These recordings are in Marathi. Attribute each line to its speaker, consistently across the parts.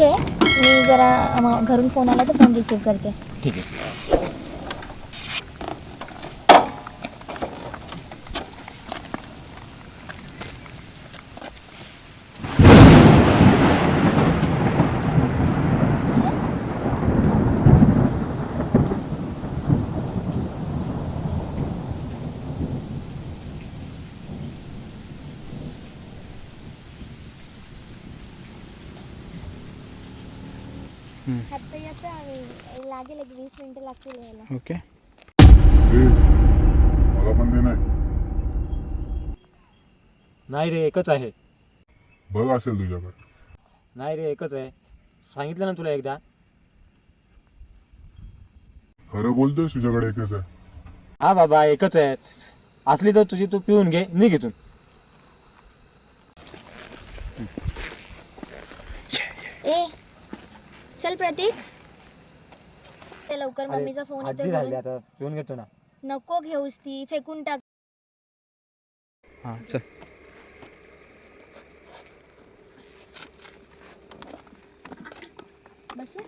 Speaker 1: ठेव मी जरा घरून फोन आला तर फोन रिसीव्ह करते.
Speaker 2: ठीक आहे.
Speaker 1: आता येतं आम्ही लागेल एक वीस मिनिटं लागतील यायला
Speaker 2: ओके.
Speaker 3: ए, मला पण दे नाही
Speaker 2: नाही रे एकच आहे.
Speaker 3: बघ असेल तुझ्याकडे.
Speaker 2: नाही रे एकच आहे. सांगितलं ना तुला एकदा.
Speaker 3: खरं बोलतोय तुझ्याकडे एकच आहे.
Speaker 2: हा बाबा एकच आहे. असली तर तुझी तू पिऊन घे निघ इथून.
Speaker 1: ए चल प्रतीक. ते लवकर मम्मीचा फोन
Speaker 2: आजी
Speaker 1: येतो
Speaker 2: राहिली आता. पिऊन घेतो ना.
Speaker 1: नको घेऊस ती फेकून टाक.
Speaker 2: हां चल.
Speaker 1: बसू?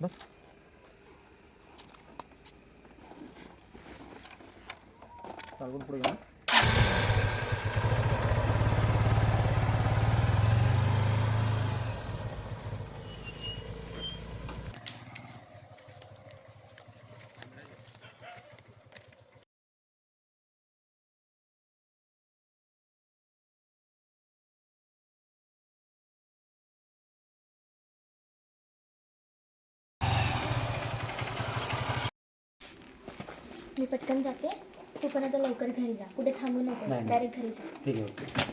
Speaker 2: बस. चालवून पुढे घे
Speaker 1: मी पटकन जाते. तू पण आता लवकर घरी जा. कुठे थांबू नको.
Speaker 2: नाही.
Speaker 1: डायरेक्ट घरी जा.
Speaker 2: ठीक आहे ओके.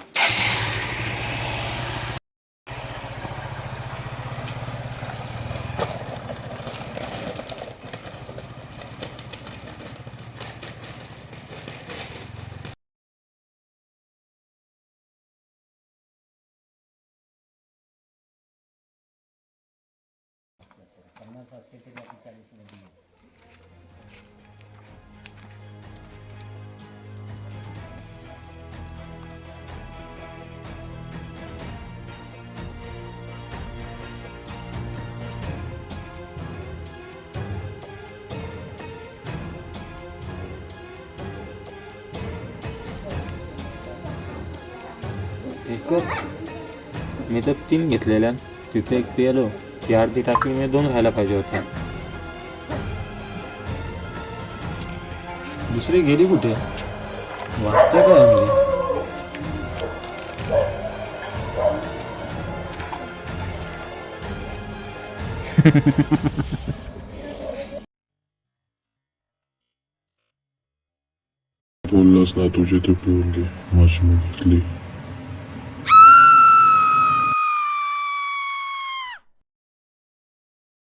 Speaker 2: एकच. मी तर तीन घेतलेल्या. तिथे एक पियालो ती अर्धी टाकी मी दोन घ्यायला पाहिजे होत्या. दुसरी गेली कुठे? वाटते काय म्हणजे
Speaker 3: बोललास ना तुझे ते पिऊन घे माझी मी घेतली.